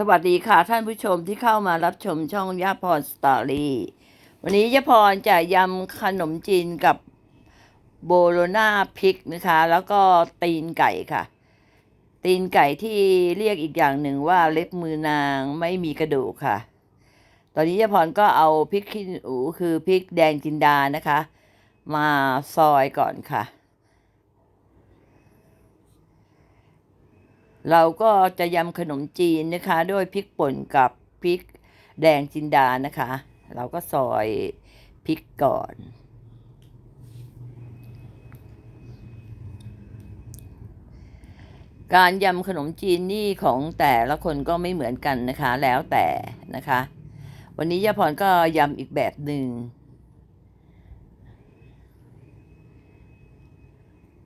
สวัสดีค่ะท่านผู้ชมที่เข้ามารับชมช่องย่าพรสตอรี่วันนี้ย่าพรจะยำขนมจีนกับโบโลนาพริกนะคะ แล้วก็ตีนไก่ค่ะ ตีนไก่ที่เรียกอีกอย่างหนึ่งว่าเล็บมือนางไม่มีกระดูกค่ะ ตอนนี้ย่าพรก็เอาพริกขี้หนูคือพริกแดงจินดานะคะ มาซอยก่อนค่ะ เราก็จะยำขนมจีนนะคะ ด้วยพริกป่นกับพริกแดงจินดานะคะ เราก็ซอยพริกก่อน การยำขนมจีนนี่ของแต่ละคนก็ไม่เหมือนกันนะคะ แล้วแต่นะคะ วันนี้ย่าพรก็ยำอีกแบบหนึ่ง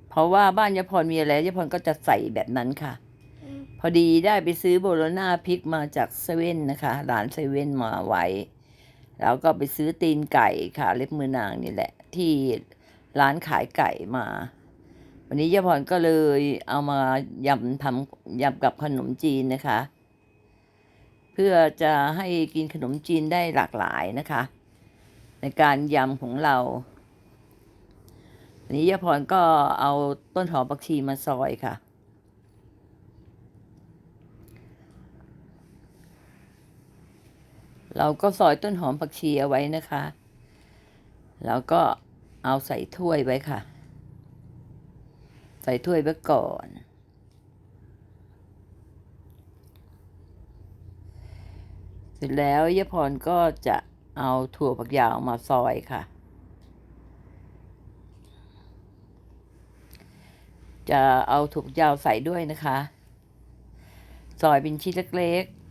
เพราะว่าบ้านยาพรมีอะไรยาพรก็จะใส่แบบนั้นค่ะ พอดีได้ไปซื้อโบโลนาพริกมาจากเซเว่นนะคะร้านเซเว่นมาไว้ แล้วก็ไปซื้อตีนไก่ค่ะ เล็บมือนางนี่แหละ ที่ร้านขายไก่มา วันนี้ยาพรก็เลยเอามายำทำยำกับขนมจีนนะคะ เพื่อจะให้กินขนมจีนได้หลากหลายนะคะ ในการยำของเราวันนี้ยาพรก็เอาต้นหอมผักชีมาซอยค่ะ เราก็ซอยต้นหอมผักชีเอาไว้นะคะ แล้วก็เอาใส่ถ้วยไว้ค่ะ ใส่ถ้วยไว้ก่อน เสร็จแล้วยพรก็จะเอาถั่วฝักยาวมาซอยค่ะ จะเอาถั่วฝักยาวใส่ด้วยนะคะ ซอยเป็นชิ้นเล็กๆ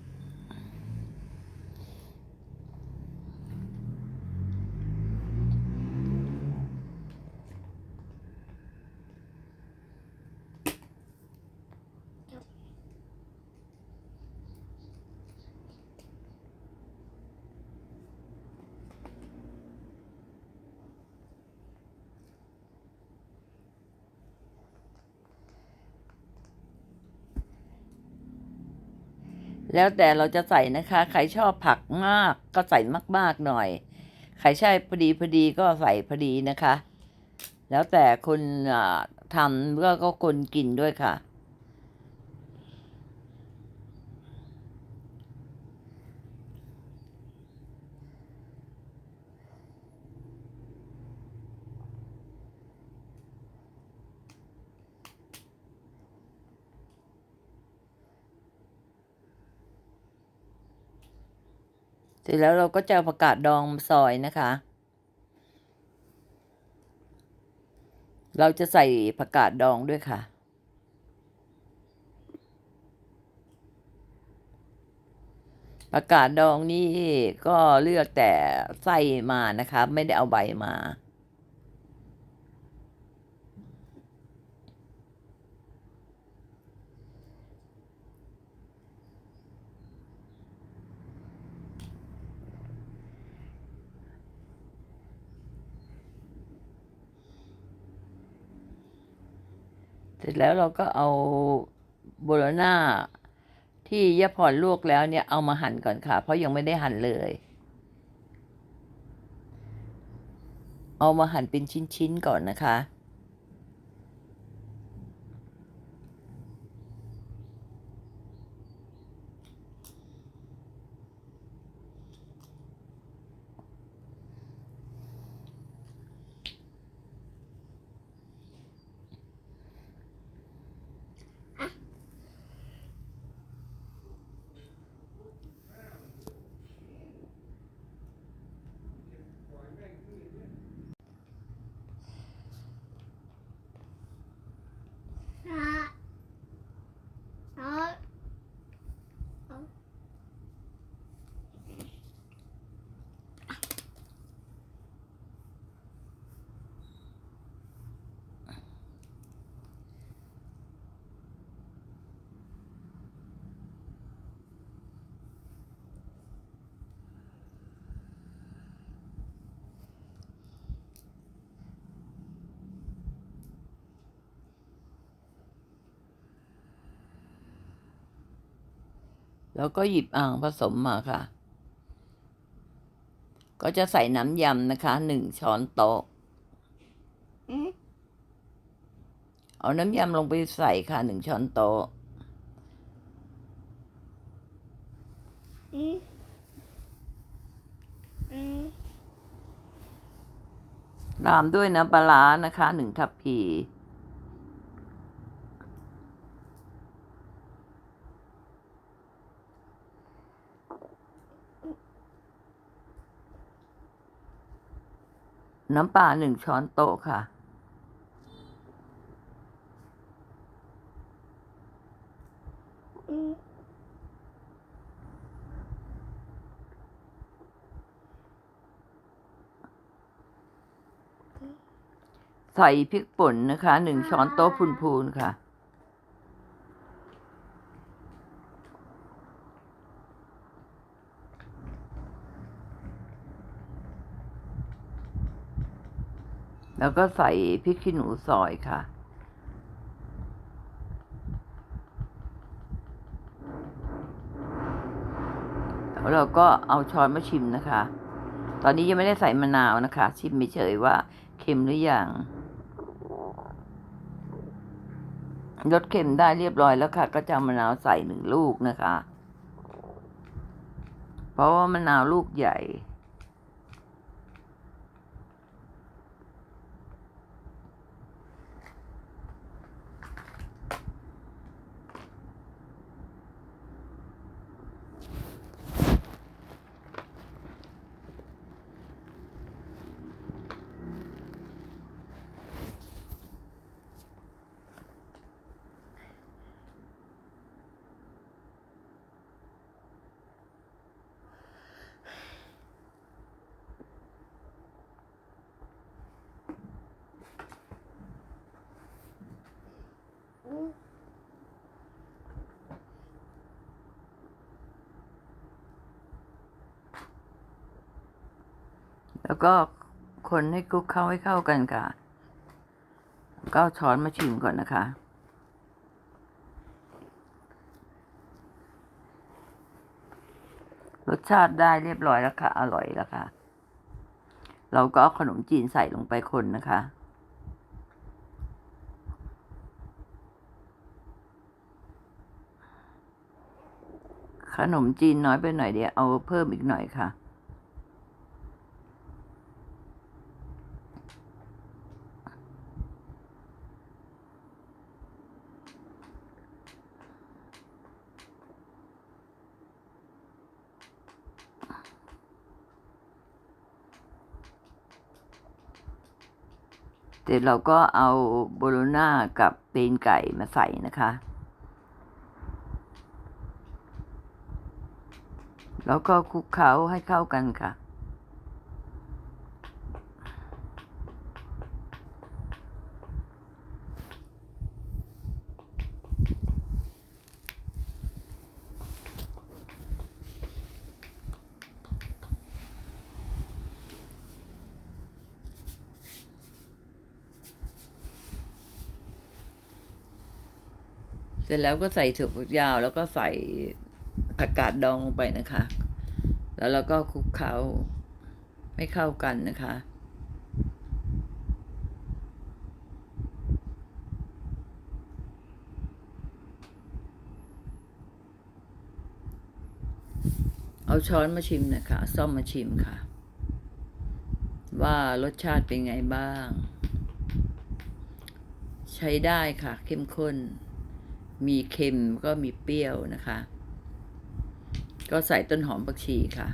แล้วแต่เราจะใส่นะคะ ใครชอบผักมากก็ใส่มากๆหน่อย ใครใช่พอดีพอดีก็ใส่พอดีนะคะ แล้วแต่คนทำก็ก็คนกินด้วยค่ะ เสร็จแล้วเราก็จะเอาผักกาดดองซอยนะคะ เราจะใส่ผักกาดดองด้วยค่ะ ผักกาดดองนี่ก็เลือกแต่ไส้มานะคะ ไม่ได้เอาใบมา เสร็จแล้วเราก็เอาโบโลน่าที่ยะพรลวกแล้วเนี่ยเอามาหั่นก่อนค่ะ เพราะยังไม่ได้หั่นเลย เอามาหั่นเป็นชิ้นๆก่อนนะคะ พ แล้วก็หยิบอ่างผสมมาค่ะ ก็จะใส่น้ำยำนะคะหนึ่งช้อนโต๊ะเอาน้ำยำลงไปใส่ค่ะหนึ่งช้อนโต๊ะตามด้วยน้ำปลาร้านะคะหนึ่งทัพพี น้ำปลาหนึ่งช้อนโต๊ะค่ะ ใส่พริกป่นนะคะหนึ่งช้อนโต๊ะพูนๆค่ะ แล้วก็ใส่พริกขี้หนูซอยค่ะ แล้วเราก็เอาช้อนมาชิมนะคะ ตอนนี้ยังไม่ได้ใส่มะนาวนะคะ ชิมเฉยว่าเค็มหรือยังลดเค็มได้เรียบร้อยแล้วค่ะ ก็จะมะนาวใส่หนึ่งลูกนะคะ เพราะว่ามะนาวลูกใหญ่ แล้วก็คนให้คลุกเข้าให้เข้ากันค่ะ ก็ช้อนมาชิมก่อนนะคะ รสชาติได้เรียบร้อยแล้วค่ะ อร่อยแล้วค่ะ เราก็ขนมจีนใส่ลงไปคนนะคะขนมจีนน้อยไปหน่อยเดียวเอาเพิ่มอีกหน่อยค่ะ ร็จเราก็เอาโบโลน่ากับตีนไก่มาใส่นะคะ แล้วก็คลุกเคล้าให้เข้ากันค่ะ ร็จแล้วก็ใส่ถั่วฝักยาว แล้วก็ใส่ผักกาดดองลงไปนะคะ แล้วเราก็คลุกเคล้าให้เข้ากันนะคะเอาช้อนมาชิมนะคะซ่อมมาชิมค่ะ ว่ารสชาติเป็นไงบ้าง ใช้ได้ค่ะ เข้มข้น มีเค็มก็มีเปรี้ยวนะคะ ก็ใส่ต้นหอมผักชีค่ะ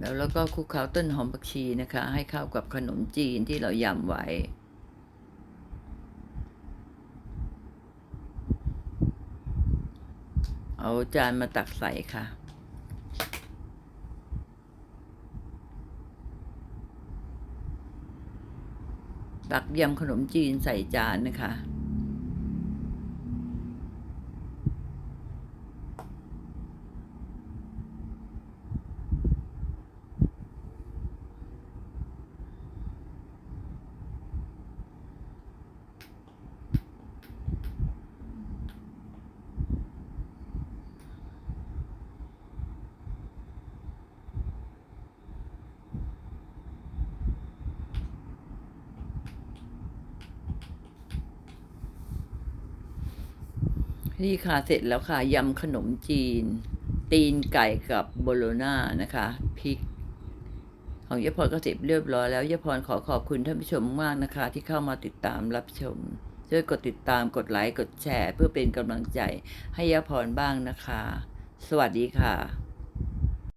แล้วเราก็คลุกเคล้าต้นหอมผักชีนะคะ ให้เข้ากับขนมจีนที่เรายำไว้เอาจานมาตักใส่ค่ะ ตักยำขนมจีนใส่จานนะคะ แนี่ค่ะเสร็จแล้วค่ะยำขนมจีน ตีนไก่กับโบโลน่านะคะพริก ของยาพรก็เสร็จเรียบร้อยแล้วยาพรขอขอบคุณท่านผู้ชมมากนะคะ ที่เข้ามาติดตามรับชม ช่วยกดติดตามกดไลค์กดแชร์ เพื่อเป็นกำลังใจให้ยายพรบ้างนะคะ สวัสดีค่ะ